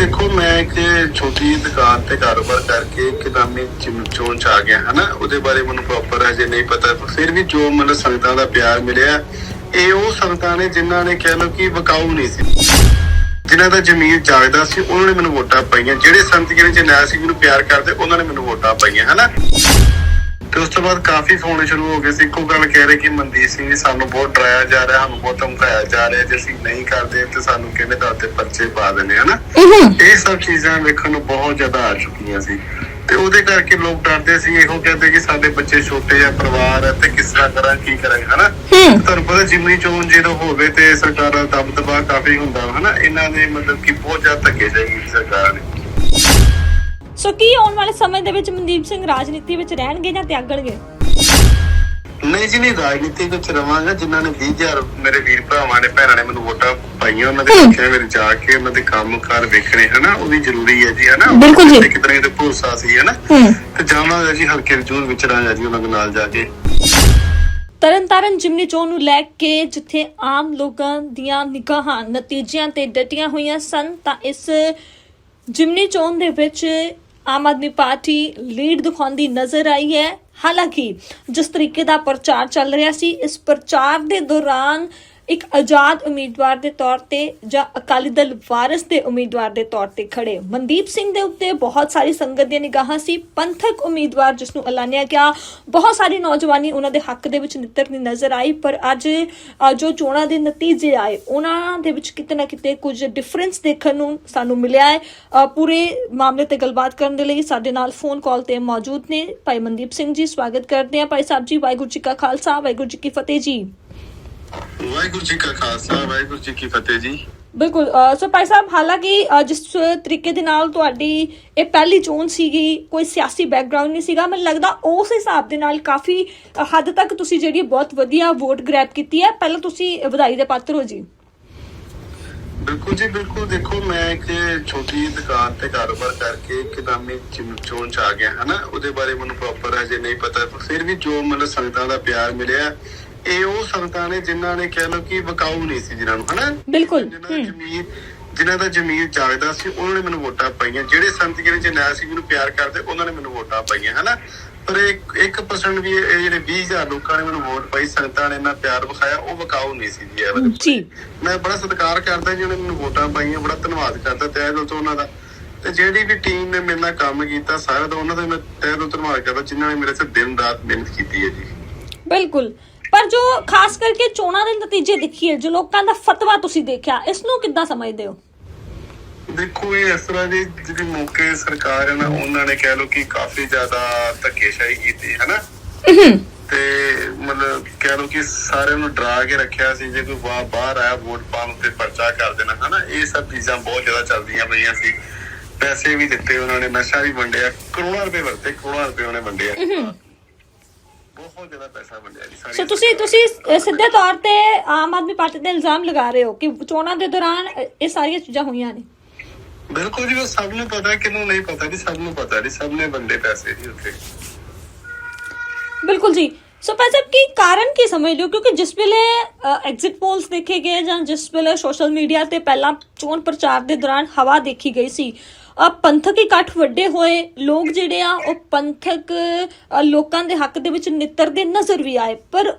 ਦੇਖੋ, ਮੈਂ ਇੱਕ ਛੋਟੀ ਦੁਕਾਨ ਤੇ ਕਾਰੋਬਾਰ ਕਰਕੇ ਇੱਕਦਮ ਹੀ ਚ ਆ ਗਿਆ, ਹਨਾ? ਉਹਦੇ ਬਾਰੇ ਮੈਨੂੰ ਪ੍ਰੋਪਰ ਹਜੇ ਨਹੀਂ ਪਤਾ। ਫਿਰ ਵੀ ਜੋ ਮੈਨੂੰ ਸੰਗਤਾਂ ਦਾ ਪਿਆਰ ਮਿਲਿਆ, ਇਹ ਉਹ ਸੰਗਤਾਂ ਨੇ ਜਿਨ੍ਹਾਂ ਨੇ ਕਹਿ ਲੋ ਕਿ ਵਕਾਊ ਨਹੀਂ ਸੀ। ਜਿਨ੍ਹਾਂ ਦਾ ਜਮੀਨ ਜਾਗਦਾ ਸੀ, ਉਹਨਾਂ ਨੇ ਮੈਨੂੰ ਵੋਟਾਂ ਪਾਈਆਂ। ਜਿਹੜੇ ਸੰਤ ਜਿਹੜੇ ਜਰਨੈਲ ਸਿੰਘ ਨੂੰ ਪਿਆਰ ਕਰਦੇ, ਉਹਨਾਂ ਨੇ ਮੈਨੂੰ ਵੋਟਾਂ ਪਾਈਆਂ, ਹਨਾ? ਤੇ ਉਸ ਤੋਂ ਬਾਅਦ ਕਾਫੀ ਫੋਨ ਸ਼ੁਰੂ ਹੋ ਗਏ ਸੀ। ਇੱਕੋ ਗੱਲ ਕਹਿ ਰਹੇ ਕਿ ਮਨਦੀਪ ਸਿੰਘ ਸਾਨੂੰ ਬਹੁਤ ਡਰਾਇਆ ਜਾ ਰਿਹਾ ਸਾਨੂੰ ਬਹੁਤ ਧਮਕਾਇਆ ਜਾ ਰਿਹਾ ਜੇ ਅਸੀਂ ਨਹੀਂ ਕਰਦੇ ਤੇ ਸਾਨੂੰ ਕਿਹਨੇ ਦਾ ਤੇ ਪਰਚੇ ਪਾ ਦਿੰਦੇ ਹਨਾ? ਇਹ ਸਭ ਚੀਜ਼ਾਂ ਵੇਖਣ ਨੂੰ ਬਹੁਤ ਜ਼ਿਆਦਾ ਆ ਚੁੱਕੀਆਂ ਸੀ। ਤੇ ਉਹਦੇ ਕਰਕੇ ਲੋਕ ਡਰਦੇ ਸੀ ਇਹੋ ਕਹਿੰਦੇ ਕਿ ਸਾਡੇ ਬੱਚੇ ਛੋਟੇ ਆ ਪਰਿਵਾਰ ਹੈ ਤੇ ਕਿਸ ਤਰ੍ਹਾਂ ਕਰਾਂ ਕੀ ਕਰਾਂਗੇ ਹਨਾ? ਤੁਹਾਨੂੰ ਪਤਾ ਜਿਮਨੀ ਚੋਣ ਜਦੋਂ ਹੋਵੇ ਤੇ ਸਰਕਾਰਾਂ ਦਾ ਦਬਦਬਾ ਕਾਫੀ ਹੁੰਦਾ ਹਨਾ? ਇਹਨਾਂ ਨੇ ਮਤਲਬ ਕਿ ਬਹੁਤ ਜ਼ਿਆਦਾ ਧੱਕੇ ਜਾਈ ਸਰਕਾਰ ਨੇ। ਸੋ ਕੀ ਆਉਣ ਵਾਲੇ ਸਮੇਂ ਦੇ ਵਿੱਚ ਮਨਦੀਪ ਸਿੰਘ ਰਾਜਨੀਤੀ ਵਿੱਚ ਰਹਿਣਗੇ ਜਾਂ ਤਿਆਗਣਗੇ? ਨਹੀਂ ਜੀ ਨਹੀਂ ਰਾਜਨੀਤੀ ਵਿੱਚ ਰਵਾਂਗਾ। ਜਿਨ੍ਹਾਂ ਨੇ 20000 ਮੇਰੇ ਵੀਰ ਭਰਾਵਾਂ ਨੇ ਭੈਣਾਂ ਨੇ ਮੈਨੂੰ ਵੋਟਾਂ ਪਾਈਆਂ ਉਹਨਾਂ ਦੇ ਦੇਖਿਆ ਮੇਰੇ ਜਾ ਕੇ ਉਹਨਾਂ ਦੇ ਕੰਮਕਾਰ ਵੇਖਣੇ ਹਨਾ? ਉਹ ਵੀ ਜ਼ਰੂਰੀ ਹੈ ਜੀ ਹਨਾ? ਬਿਲਕੁਲ ਜੀ। ਕਿਤਨੇ ਦੇ ਭਰੋਸਾ ਸੀ ਹਨਾ? ਤੇ ਜਾਵਾਂਗਾ ਜੀ ਹਲਕੇ ਵਿਚੂਰ ਵਿਚਰਾਂਗਾ ਜੀ ਉਹਨਾਂ ਦੇ ਨਾਲ ਜਾ ਕੇ। ਤਰਨਤਾਰਨ ਜਿਮਨੀ ਚੋਣ ਨੂੰ ਲੈ ਕੇ ਜਿੱਥੇ ਆਮ ਲੋਕਾਂ ਦੀਆਂ ਨਿਗਾਹਾਂ ਨਤੀਜਿਆਂ ਤੇ ਡਟੀਆਂ ਹੋਈਆਂ ਸਨ ਤਾਂ ਇਸ ਜਿਮਨੀ ਚੋਣ ਦੇ ਵਿੱਚ ਆਮ ਆਦਮੀ ਪਾਰਟੀ ਲੀਡ ਦਿਖਾਉਂਦੀ ਨਜ਼ਰ ਆਈ ਹੈ। ਹਾਲਾਂਕਿ ਜਿਸ ਤਰੀਕੇ ਦਾ ਪ੍ਰਚਾਰ ਚੱਲ ਰਿਹਾ ਸੀ, ਇਸ ਪ੍ਰਚਾਰ ਦੇ ਦੌਰਾਨ ਇੱਕ ਆਜ਼ਾਦ ਉਮੀਦਵਾਰ ਦੇ ਤੌਰ ਤੇ ਜਾਂ ਅਕਾਲੀ ਦਲ ਵਾਰਿਸ ਦੇ ਉਮੀਦਵਾਰ ਦੇ ਤੌਰ ਤੇ ਖੜੇ। ਮਨਦੀਪ ਸਿੰਘ ਦੇ ਉੱਤੇ ਬਹੁਤ ਸਾਰੀ ਸੰਗਤ ਦੀਆਂ ਨਿਗਾਹਾਂ ਸੀ। ਪੰਥਕ ਉਮੀਦਵਾਰ ਜਿਸ ਨੂੰ ਐਲਾਨਿਆ ਗਿਆ, ਬਹੁਤ ਸਾਰੀ ਨੌਜਵਾਨੀ ਉਹਨਾਂ ਦੇ ਹੱਕ ਦੇ ਵਿੱਚ ਨਿੱਤਰਦੀ ਨਜ਼ਰ ਆਈ, ਪਰ ਅੱਜ ਜੋ ਚੋਣਾਂ ਦੇ ਨਤੀਜੇ ਆਏ। ਉਹਨਾਂ ਦੇ ਵਿੱਚ ਕਿਤੇ ਨਾ ਕਿਤੇ ਕੁਝ ਡਿਫਰੈਂਸ ਦੇਖਣ ਨੂੰ ਸਾਨੂੰ ਮਿਲਿਆ ਹੈ। ਪੂਰੇ ਮਾਮਲੇ ਤੇ ਗੱਲਬਾਤ ਕਰਨ ਦੇ ਲਈ ਸਾਡੇ ਨਾਲ ਫੋਨ ਕਾਲ ਤੇ ਮੌਜੂਦ ਨੇ। ਭਾਈ ਮਨਦੀਪ ਸਿੰਘ ਜੀ, ਸਵਾਗਤ ਕਰਦੇ ਹਾਂ। ਭਾਈ ਸਾਹਿਬ ਜੀ, ਵਾਹਿਗੁਰੂ ਜੀ ਕਾ ਖਾਲਸਾ, ਵਾਹਿਗੁਰੂ ਜੀ ਕੀ ਫਤਿਹ ਜੀ। ਵਾਹਿਗੁਰੂ ਜੀ ਕਾ ਖਾਲਸਾ ਵਾਹਿਗੁਰੂ ਜੀ ਕੀ ਫਤਿਹ ਜੀ। ਬਿਲਕੁਲ ਸੋ ਭਾਈ ਸਾਹਿਬ ਹਾਲਾਂਕਿ ਜਿਸ ਤਰੀਕੇ ਦੇ ਨਾਲ ਤੁਹਾਡੀ ਇਹ ਪਹਿਲੀ ਚੋਣ ਸੀਗੀ ਕੋਈ ਸਿਆਸੀ ਬੈਕਗ੍ਰਾਉਂਡ ਨਹੀਂ ਸੀਗਾ ਮੈਨੂੰ ਲੱਗਦਾ ਉਸ ਹਿਸਾਬ ਦੇ ਨਾਲ ਕਾਫੀ ਹੱਦ ਤੱਕ ਤੁਸੀਂ ਜਿਹੜੀ ਬਹੁਤ ਵਧੀਆ ਵੋਟ ਗ੍ਰੈਬ ਕੀਤੀ ਹੈ। ਪਹਿਲਾਂ ਤੁਸੀਂ ਵਧਾਈ ਦੇ ਪਾਤਰ ਹੋ ਜੀ। ਬਿਲਕੁਲ ਜੀ ਬਿਲਕੁਲ। ਦੇਖੋ ਮੈਂ ਇੱਕ ਛੋਟੀ ਦੁਕਾਨ ਤੇ ਕਾਰੋਬਾਰ ਕਰਕੇ ਜਿਮ ਚੋਣ ਚ ਆ ਗਿਆ ਹਨਾ? ਉਹਦੇ ਬਾਰੇ ਮੈਨੂੰ ਪ੍ਰੋਪਰ ਹਜੇ ਨਹੀਂ ਪਤਾ। ਫਿਰ ਵੀ ਜੋ ਮੈਨੂੰ ਸੰਗਤਾਂ ਦਾ ਪਿਆਰ ਮਿਲਿਆ ਇਹ ਉਹ ਸੰਗਤਾਂ ਨੇ ਜਿਨ੍ਹਾਂ ਨੇ ਕਹਿ ਲਓ ਕਿ ਵਕਾਊ ਨਹੀਂ ਸੀ ਜਿਨ੍ਹਾਂ ਨੂੰ ਹਨਾ? ਬਿਲਕੁਲ ਜਿਨ੍ਹਾਂ ਦਾ ਹੂੰ। ਜ਼ਮੀਰ ਜਿਨ੍ਹਾਂ ਦਾ ਜ਼ਮੀਰ ਜਾਗਦਾ ਸੀ ਉਹਨਾਂ ਨੇ ਮੈਨੂੰ ਵੋਟਾਂ ਪਾਈਆਂ। ਜਿਹੜੇ ਸੰਤ ਜਿਹੜੇ ਜਰਨੈਲ ਸਿੰਘ ਨੂੰ ਪਿਆਰ ਕਰਦੇ ਉਹਨਾਂ ਨੇ ਮੈਨੂੰ ਵੋਟਾਂ ਪਾਈਆਂ ਹਨਾ? ਪਰ ਇੱਕ 1% ਵੀ ਇਹ ਜਿਹੜੇ 20000 ਲੋਕਾਂ ਨੇ ਮੈਨੂੰ ਵੋਟ ਪਾਈ ਸੰਗਤਾਂ ਨੇ ਇੰਨਾ ਪਿਆਰ ਵਿਖਾਇਆ ਉਹ ਵਕਾਊ ਨਹੀਂ ਸੀ ਜੀ ਮੈਂ ਬੜਾ ਸਤਿਕਾਰ ਕਰਦਾ ਜਿਹਨੇ ਮੈਨੂੰ ਵੋਟਾਂ ਪਾਈਆਂ ਬੜਾ ਧੰਨਵਾਦ ਕਰਦਾ ਤਹਿ ਦਿਲ ਤੋਂ ਉਹਨਾਂ ਦਾ। ਤੇ ਜਿਹੜੀ ਵੀ ਟੀਮ ਨੇ ਮੇਰੇ ਨਾਲ ਕੰਮ ਕੀਤਾ ਸਾਰਾ ਦਾ ਉਹਨਾਂ ਦਾ ਮੈਂ ਤਹਿ ਦਿਲ ਤੋਂ ਧੰਨਵਾਦ ਕਰਦਾ ਜਿਨ੍ਹਾਂ ਨੇ ਮੇਰੇ ਤੇ ਦਿਨ ਰਾਤ ਮਿਹਨਤ ਕੀਤੀ ਹੈ ਜੀ। ਬਿਲਕੁਲ। ਪਰ ਜੋ ਖਾਸ ਕਰਕੇ ਚੋਣਾਂ ਦੇ ਨਤੀਜੇ ਦੇਖੀਏ ਜੋ ਲੋਕਾਂ ਦਾ ਫਤਵਾ ਤੁਸੀਂ ਦੇਖਿਆ ਇਸ ਨੂੰ ਕਿੱਦਾਂ ਸਮਝਦੇ ਹੋ? ਦੇਖੋ ਇਹ ਇਸ ਤਰ੍ਹਾਂ ਦੀ ਜਿਹੜੀ ਮੌਕੇ ਸਰਕਾਰ ਹੈ ਨਾ ਉਹਨਾਂ ਨੇ ਕਹਿ ਲਓ ਕਿ ਕਾਫੀ ਜ਼ਿਆਦਾ ਧੱਕੇਸ਼ਾਹੀ ਕੀਤੀ ਹੈ ਨਾ? ਤੇ ਮਤਲਬ ਕਹਿ ਲਓ ਕਿ ਸਾਰਿਆਂ ਨੂੰ ਡਰਾ ਕੇ ਰੱਖਿਆ ਸੀ ਜੇ ਕੋਈ ਬਾਹਰ ਬਾਹਰ ਆਇਆ ਵੋਟ ਪਾਉਣ ਤੇ ਪਰਚਾ ਕਰ ਦੇਣਾ ਹਨਾ ਇਹ ਸਭ ਚੀਜ਼ਾਂ ਬਹੁਤ ਜ਼ਿਆਦਾ ਚੱਲਦੀਆਂ ਪਈਆਂ ਸੀ। ਪੈਸੇ ਵੀ ਦਿੱਤੇ ਉਹਨਾਂ ਨੇ ਨਸ਼ਾ ਵੀ ਵੰਡਿਆ ਕਰੋੜਾਂ ਰੁਪਏ ਵਰਤੇ ਕਰੋੜਾਂ ਰੁਪਏ ਉਹਨੇ ਵੰਡਿਆ। ਬਹੁਤ ਜ਼ਿਆਦਾ ਪੈਸਾ ਵੰਡਿਆ ਜੀ ਸਾਰੀ ਸੋ ਤੁਸੀਂ ਤੁਸੀਂ ਸਿੱਧੇ ਤੌਰ ਤੇ ਆਮ ਆਦਮੀ ਪਾਰਟੀ ਤੇ ਇਲਜ਼ਾਮ ਲਗਾ ਰਹੇ ਹੋ ਕਿ ਚੋਣਾਂ ਦੇ ਦੌਰਾਨ ਇਹ ਸਾਰੀਆਂ ਚੀਜ਼ਾਂ ਹੋਈਆਂ ਨੇ? ਬਿਲਕੁਲ ਜੀ ਉਹ ਸਭ ਨੂੰ ਪਤਾ ਕਿਹਨੂੰ ਨਹੀਂ ਪਤਾ ਜੀ ਸਭ ਨੂੰ ਪਤਾ ਜੀ ਸਭ ਨੇ ਵੰਡੇ ਪੈਸੇ ਜੀ ਉੱਥੇ। ਬਿਲਕੁਲ ਜੀ। ਸੋ ਭਾਈ ਸਾਹਿਬ ਕੀ ਕਾਰਨ ਕੀ ਸਮਝਦੇ ਹੋ? ਕਿਉਂਕਿ ਜਿਸ ਵੇਲੇ ਐਗਜ਼ਿਟ ਪੋਲਸ ਦੇਖੇ ਗਏ ਜਾਂ ਜਿਸ ਵੇਲੇ ਸੋਸ਼ਲ ਮੀਡੀਆ ਤੇ ਪਹਿਲਾਂ ਚੋਣ ਪ੍ਰਚਾਰ ਦੇ ਦੌਰਾਨ ਹਵਾ ਦੇਖੀ ਗਈ ਸੀ ਅ, ਪੰਥਕ ਇਕੱਠ ਵੱਡੇ ਹੋਏ। ਲੋਕ ਜਿਹੜੇ ਆ ਉਹ ਪੰਥਕ ਲੋਕਾਂ ਦੇ ਹੱਕ ਦੇ ਵਿੱਚ ਨਿੱਤਰਦੇ ਨਜ਼ਰ ਵੀ ਆਏ। ਪਰ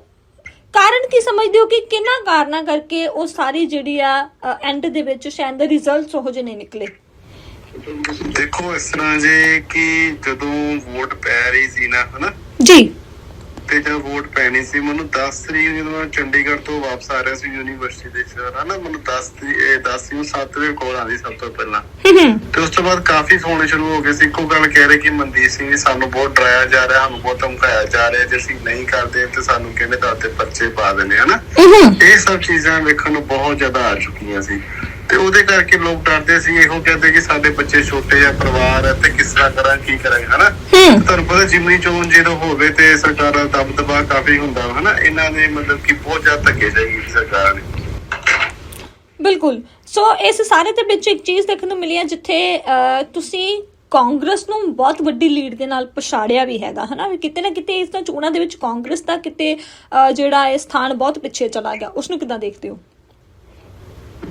ਕਾਰਨ ਕੀ ਸਮਝਦੇ ਹੋ ਕਿ ਕਿੰਨਾ ਕਾਰਨਾਂ ਕਰਕੇ ਉਹ ਸਾਰੀ ਜਿਹੜੀ ਆ ਐਂਡ ਦੇ ਵਿੱਚ ਸ਼ਾਇਦ ਰਿਜ਼ਲਟਸ ਉਹ ਜਿਹੇ ਨਹੀਂ ਨਿਕਲੇ? ਦੇਖੋ ਇਸ ਤਰ੍ਹਾਂ ਜੇ ਕਿ ਜਦੋਂ ਵੋਟ ਪੈ ਰਹੀ ਸੀ ਨਾ ਹਨਾ? ਜੀ। ਤੇ ਜਦ ਵੋਟ ਪੈਣੀ ਸੀ। ਮੈਨੂੰ 10 ਤਰੀਕ ਜਦੋਂ ਮੈਂ ਚੰਡੀਗੜ੍ਹ ਤੋਂ ਵਾਪਸ ਆ ਰਿਹਾ ਸੀ ਯੂਨੀਵਰਸਿਟੀ ਦੇ ਸ਼ਹਿਰ ਹਨਾ ਮੈਨੂੰ 10 ਤਰੀਕ ਇਹ 10 ਨੂੰ 7 ਵਜੇ ਕੋਲ ਆਂਦੀ ਸਭ ਤੋਂ ਪਹਿਲਾਂ। ਤੇ ਉਸ ਤੋਂ ਬਾਅਦ ਕਾਫੀ ਫੋਨ ਸ਼ੁਰੂ ਹੋ ਗਏ ਸੀ। ਇੱਕੋ ਗੱਲ ਕਹਿ ਰਹੇ ਕਿ ਮਨਦੀਪ ਸਿੰਘ ਜੀ ਸਾਨੂੰ ਬਹੁਤ ਡਰਾਇਆ ਜਾ ਰਿਹਾ ਸਾਨੂੰ ਬਹੁਤ ਧਮਕਾਇਆ ਜਾ ਰਿਹਾ ਜੇ ਅਸੀਂ ਨਹੀਂ ਕਰਦੇ ਤੇ ਸਾਨੂੰ ਕਹਿੰਦੇ ਤਾਂ ਤੇ ਪਰਚੇ ਪਾ ਦਿੰਦੇ ਹਨਾ। ਇਹ ਸਭ ਚੀਜ਼ਾਂ ਵੇਖਣ ਨੂੰ ਬਹੁਤ ਜ਼ਿਆਦਾ ਆ ਚੁੱਕੀਆਂ ਸੀ। ਤੇ ਉਹਦੇ ਕਰਕੇ ਲੋਕ ਡਰਦੇ ਸੀ ਇਹੋ ਕਹਿੰਦੇ ਕਿ ਸਾਡੇ ਬੱਚੇ ਛੋਟੇ ਆ ਪਰਿਵਾਰ ਹੈ ਤੇ ਕਿਸ ਤਰ੍ਹਾਂ ਕਰਾਂ ਕੀ ਕਰਾਂਗੇ ਹਨਾ? ਤੁਹਾਨੂੰ ਪਤਾ ਜਿਮਨੀ ਚੋਣ ਜਦੋਂ ਹੋਵੇ ਤੇ ਸਰਕਾਰਾਂ ਦਾ ਦਬਦਬਾ ਕਾਫੀ ਹੁੰਦਾ ਹਨਾ? ਇਹਨਾਂ ਨੇ ਮਤਲਬ ਕਿ ਬਹੁਤ ਜ਼ਿਆਦਾ ਧੱਕੇ ਜਾਈ ਸਰਕਾਰ ਨੇ। ਬਿਲਕੁਲ। ਸੋ ਇਸ ਸਾਰੇ ਦੇ ਵਿੱਚ ਇੱਕ ਚੀਜ਼ ਦੇਖਣ ਨੂੰ ਮਿਲੀ ਹੈ ਜਿੱਥੇ ਤੁਸੀਂ ਕਾਂਗਰਸ ਨੂੰ ਬਹੁਤ ਵੱਡੀ ਲੀਡ ਦੇ ਨਾਲ ਪਛਾੜਿਆ ਵੀ ਹੈਗਾ ਹਨਾ? ਵੀ ਕਿਤੇ ਨਾ ਕਿਤੇ ਇਸ ਤਾਂ ਚੋਣਾਂ ਦੇ ਵਿੱਚ ਕਾਂਗਰਸ ਦਾ ਕਿਤੇ ਜਿਹੜਾ ਇਹ ਸਥਾਨ ਬਹੁਤ ਪਿੱਛੇ ਚਲਾ ਗਿਆ। ਉਸ ਨੂੰ ਕਿਦਾਂ ਦੇਖਦੇ ਹੋ?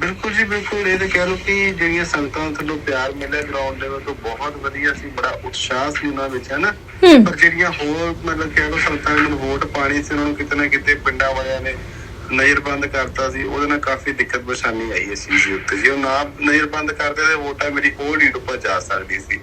ਬਿਲਕੁਲ ਜੀ ਬਿਲਕੁਲ। ਇਹ ਤਾਂ ਕਹਿ ਲਓ ਕਿ ਜਿਹੜੀਆਂ ਸੰਗਤਾਂ ਥੱਲੋਂ ਪਿਆਰ ਮਿਲਿਆ ਗਰਾਊਂਡ ਲੈਵਲ ਤੋਂ ਬਹੁਤ ਵਧੀਆ ਸੀ ਬੜਾ ਉਤਸ਼ਾਹ ਸੀ ਉਹਨਾਂ ਵਿੱਚ ਹੈ ਨਾ? ਪਰ ਜਿਹੜੀਆਂ ਹੋਰ ਮਤਲਬ ਕਹਿ ਲਓ ਸੰਗਤਾਂ ਨੇ ਵੋਟ ਪਾਣੀ ਸੀ ਉਹਨਾਂ ਨੂੰ ਕਿਤੇ ਨਾ ਕਿਤੇ ਪਿੰਡਾਂ ਵਾਲਿਆਂ ਨੇ ਨਜ਼ਰਬੰਦ ਕਰਤਾ ਸੀ। ਉਹਦੇ ਨਾਲ ਕਾਫੀ ਦਿੱਕਤ ਪਰੇਸ਼ਾਨੀ ਆਈ ਇਸ ਚੀਜ਼ ਦੇ ਉੱਤੇ। ਜੇ ਉਹ ਨਾ ਨਜ਼ਰਬੰਦ ਕਰਦੇ ਤੇ ਵੋਟਾਂ ਮੇਰੀ ਹੋਰ ਲੀਡ ਉੱਪਰ ਜਾ ਸਕਦੀ ਸੀ।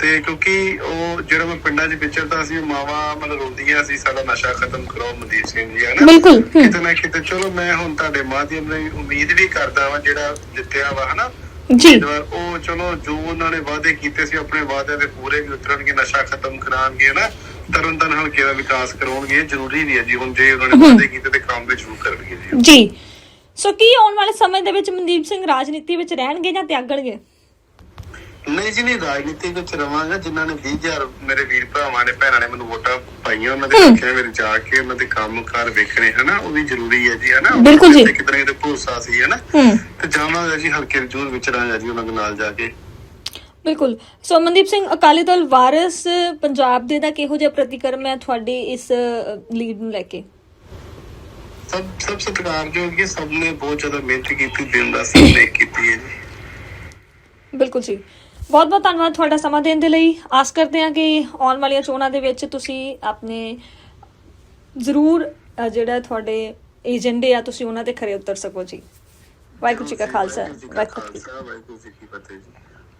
ਤੇ ਕਿਉਂਕਿ ਉਹ ਜਿਹੜਾ ਮੈਂ ਪਿੰਡਾਂ 'ਚ ਵਿਚਰਦਾ ਸੀ ਉਹ ਮਾਵਾ ਮਤਲਬ ਰੋਂਦੀਆਂ ਸੀ ਸਾਡਾ ਨਸ਼ਾ ਖਤਮ ਕਰੋ ਮਨਦੀਪ ਸਿੰਘ ਜੀ ਹੈ ਨਾ ਬਿਲਕੁਲ ਕਿਤੇ ਨਾ ਕਿਤੇ ਚਲੋ ਮੈਂ ਹੁਣ ਤੁਹਾਡੇ ਮਾਧਿਅਮ ਨਾਲ ਉਮੀਦ ਵੀ ਕਰਦਾ ਵਾਂ ਜਿਹੜਾ ਜਿੱਤਿਆ ਵਾ ਹਨਾ? ਜੀ। ਉਹ ਚਲੋ ਜੋ ਉਹਨਾਂ ਨੇ ਵਾਅਦੇ ਕੀਤੇ ਸੀ ਆਪਣੇ ਵਾਅਦਿਆਂ ਦੇ ਪੂਰੇ ਵੀ ਉਤਰਨਗੇ ਨਸ਼ਾ ਖਤਮ ਕਰਾਉਣਗੇ ਨਾ ਤਰਨਤਨ ਹਲਕੇ ਦਾ ਵਿਕਾਸ ਕਰਵਾਉਣਗੇ ਇਹ ਜ਼ਰੂਰੀ ਵੀ ਹੈ ਜੀ ਹੁਣ ਜੇ ਉਹਨਾਂ ਨੇ ਵਾਅਦੇ ਕੀਤੇ ਤੇ ਕੰਮ ਵੀ ਜ਼ਰੂਰ ਕਰਨਗੇ ਜੀ। ਜੀ। ਸੋ ਕੀ ਆਉਣ ਵਾਲੇ ਸਮੇਂ ਦੇ ਵਿੱਚ ਮਨਦੀਪ ਸਿੰਘ ਰਾਜਨੀਤੀ ਵਿੱਚ ਰਹਿਣਗੇ ਜਾਂ ਤਿਆਗਣਗੇ? ਨਹੀਂ ਜੀ ਨਹੀਂ ਰਾਜਨੀਤੀ ਵਿੱਚ ਰਵਾਂਗਾ। ਜਿਨ੍ਹਾਂ ਨੇ 20000 ਮੇਰੇ ਵੀਰ ਭਰਾਵਾਂ ਨੇ ਭੈਣਾਂ ਨੇ ਮੈਨੂੰ ਵੋਟਾਂ ਪਾਈਆਂ ਉਹਨਾਂ ਦੇ ਰੱਖਿਆ ਮੇਰੇ ਜਾ ਕੇ ਉਹਨਾਂ ਦੇ ਕੰਮਕਾਰ ਵੇਖਣੇ ਹਨਾ? ਉਹ ਵੀ ਜ਼ਰੂਰੀ ਹੈ ਜੀ ਹਨਾ? ਬਿਲਕੁਲ ਜੀ। ਕਿਤੇ ਕਿਤੇ ਭਰੋਸਾ ਸੀ ਹਨਾ? ਤੇ ਜਾਵਾਂਗਾ ਜੀ ਹਲਕੇ ਜ਼ਰੂਰ ਵਿਚਰਾਂਗਾ ਜੀ ਉਹਨਾਂ ਦੇ ਨਾਲ ਜਾ ਕੇ। ਬਿਲਕੁਲ। ਸੋ ਮਨਦੀਪ ਸਿੰਘ ਅਕਾਲੀ ਦਲ ਵਾਰਿਸ ਪੰਜਾਬ ਦੇ ਦਾ ਕਿਹੋ ਜਿਹਾ ਪ੍ਰਤੀਕਰਮ ਹੈ ਤੁਹਾਡੀ ਇਸ ਲੀਡ ਨੂੰ ਲੈ ਕੇ? ਸਭ ਸਭ ਸਤਿਕਾਰਯੋਗ ਹੈ ਸਭ ਨੇ ਬਹੁਤ ਜ਼ਿਆਦਾ ਮਿਹਨਤ ਕੀਤੀ ਦਿਨ ਦਾ ਨੇ ਕੀਤੀ ਹੈ ਜੀ। ਬਿਲਕੁਲ ਜੀ। ਬਹੁਤ ਬਹੁਤ ਧੰਨਵਾਦ ਤੁਹਾਡਾ ਸਮਾਂ ਦੇਣ ਦੇ ਲਈ। ਆਸ ਕਰਦੇ ਹਾਂ ਕਿ ਆਉਣ ਵਾਲੀਆਂ ਚੋਣਾਂ ਦੇ ਵਿੱਚ ਤੁਸੀਂ ਆਪਣੇ ਜ਼ਰੂਰ ਜਿਹੜਾ ਤੁਹਾਡੇ ਏਜੰਡੇ ਆ, ਤੁਸੀਂ ਉਹਨਾਂ ਤੇ ਖਰੇ ਉਤਰ ਸਕੋ ਜੀ। ਵਾਹਿਗੁਰੂ ਜੀ ਕਾ ਖਾਲਸਾ। ਵਾਹਿਗੁਰੂ ਜੀ ਵਾਹਿਗੁਰੂ ਜੀ ਕੀ ਫਤਿਹ ਜੀ।